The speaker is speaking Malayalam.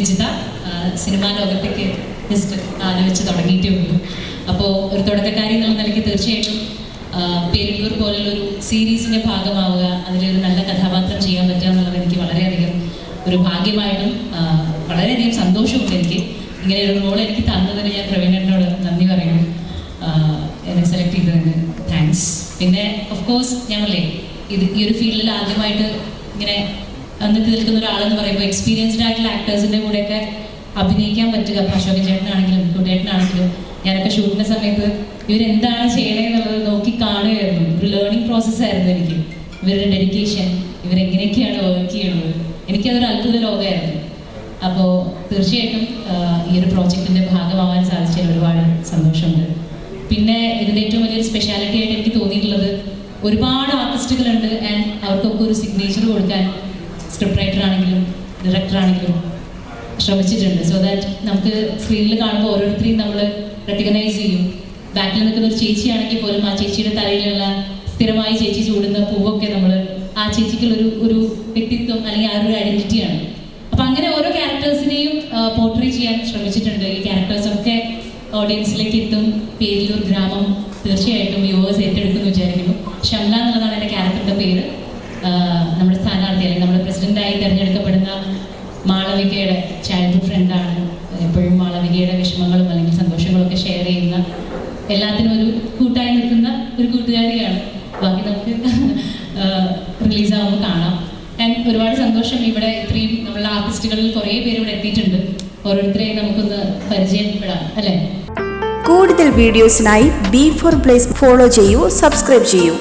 വിജിത സിനിമാ ലോകത്തേക്ക് ജസ്റ്റ് ആലോചിച്ച് തുടങ്ങിയിട്ടേ ഉള്ളൂ. അപ്പോൾ ഒരു തുടക്കക്കാരി എന്നുള്ള നിലയ്ക്ക് തീർച്ചയായിട്ടും പേരൂർ പോലുള്ളൊരു സീരീസിന്റെ ഭാഗമാവുക അതിലൊരു നല്ല കഥാപാത്രം ചെയ്യാൻ പറ്റുക എന്നുള്ളത് എനിക്ക് വളരെയധികം ഒരു ഭാഗ്യമായിട്ടും വളരെയധികം സന്തോഷമുണ്ട് എനിക്ക്. ഇങ്ങനെ ഒരു റോൾ എനിക്ക് തന്നതിന് ഞാൻ പ്രവീണനോട് നന്ദി പറയുന്നു. എന്നെ സെലക്ട് ചെയ്തതിന് താങ്ക്സ് പിന്നെ ഓഫ് കോഴ്സ് ഞങ്ങളെ ഇത് ഈ ഒരു ഫീൽഡിൽ ആദ്യമായിട്ട് ഇങ്ങനെ വന്നിട്ട് നിൽക്കുന്ന ഒരാളെന്ന് പറയുമ്പോൾ എക്സ്പീരിയൻസ്ഡ് ആയിട്ടുള്ള ആക്ടേഴ്സിന്റെ കൂടെയൊക്കെ അഭിനയിക്കാൻ പറ്റുക. അപ്പൊ അശോകൻ ചേട്ടനാണെങ്കിലും കുട്ടേട്ടനാണെങ്കിലും ഞാനൊക്കെ ഷൂട്ടിന്റെ സമയത്ത് ഇവരെന്താണ് ചെയ്യണേ എന്നുള്ളത് നോക്കി കാണുകയായിരുന്നു. ഒരു ലേണിംഗ് പ്രോസസ്സ് ആയിരുന്നു എനിക്ക്. ഇവരുടെ ഡെഡിക്കേഷൻ ഇവരെങ്ങനെയൊക്കെയാണ് വർക്ക് ചെയ്യണത് എനിക്കതൊരു അത്ഭുത ലോകമായിരുന്നു. അപ്പോൾ തീർച്ചയായിട്ടും ഈ ഒരു പ്രോജക്റ്റിന്റെ ഭാഗമാവാൻ സാധിച്ചതിൽ ഒരുപാട് സന്തോഷമുണ്ട്. പിന്നെ ഇതിന്റെ ഏറ്റവും വലിയൊരു സ്പെഷ്യാലിറ്റി ആയിട്ട് എനിക്ക് തോന്നിയിട്ടുള്ളത് ഒരുപാട് ആർട്ടിസ്റ്റുകളുണ്ട് ആൻഡ് അവർക്കൊക്കെ ഒരു സിഗ്നേച്ചർ കൊടുക്കാൻ സ്ക്രിപ്റ്റ് റൈറ്റർ ആണെങ്കിലും ഡയറക്ടർ ആണെങ്കിലും ശ്രമിച്ചിട്ടുണ്ട്. സോ ദാറ്റ് നമുക്ക് സ്ക്രീനിൽ കാണുമ്പോൾ ഓരോരുത്തരെയും നമ്മൾ റെക്കഗ്നൈസ് ചെയ്യും. ബാക്കിൽ നിൽക്കുന്ന ഒരു ചേച്ചിയാണെങ്കിൽ പോലും ആ ചേച്ചിയുടെ തലയിലുള്ള സ്ഥിരമായി ചേച്ചി ചൂടുന്ന പൂവൊക്കെ നമ്മൾ ആ ചേച്ചിക്കുള്ളൊരു ഒരു വ്യക്തിത്വം അല്ലെങ്കിൽ ആ ഒരു ഐഡന്റിറ്റിയാണ് അപ്പൊ അങ്ങനെ ഓരോ ക്യാരക്ടേഴ്സിനെയും പോർട്രേ ചെയ്യാൻ ശ്രമിച്ചിട്ടുണ്ട്. ഈ ക്യാരക്ടേഴ്സൊക്കെ ഓഡിയൻസിലേക്ക് എത്തും. പേരിലൂർ ഗ്രാമം തീർച്ചയായിട്ടും യുവേഴ്സ് ഏറ്റെടുക്കുമെന്ന് വിചാരിക്കുന്നു. ഷംല എന്നുള്ളതാണ് എന്റെ ക്യാരക്ടറിന്റെ പേര്. നമ്മുടെ സ്ഥാനാർത്ഥി അല്ലെങ്കിൽ നമ്മുടെ പ്രസിഡന്റായി തിരഞ്ഞെടുക്കപ്പെടുന്ന മാളവികയുടെ ചൈൽഡ്ഹുഡ് ഫ്രണ്ടാണ് എപ്പോഴും മാളവികയുടെ വിഷമങ്ങളും അല്ലെങ്കിൽ സന്തോഷങ്ങളൊക്കെ ഷെയർ ചെയ്യുന്ന എല്ലാത്തിനും ഒരു കൂട്ടായി നിൽക്കുന്ന ഒരു കൂട്ടുകാരിയാണ്. ബാക്കി നമുക്ക് റിലീസാകുമ്പോൾ കാണാം. ആൻഡ് ഒരുപാട് സന്തോഷം ഇവിടെ ഇത്രയും നമ്മളുടെ ആർട്ടിസ്റ്റുകളിൽ കുറേ പേര് ഇവിടെ എത്തിയിട്ടുണ്ട്. ഓരോരുത്തരെയും നമുക്കൊന്ന് പരിചയപ്പെടാം അല്ലേ? കൂടുതൽ വീഡിയോസിനായി ബി ഫോർ പ്ലേസ് ഫോളോ ചെയ്യൂ സബ്സ്ക്രൈബ് ചെയ്യൂ.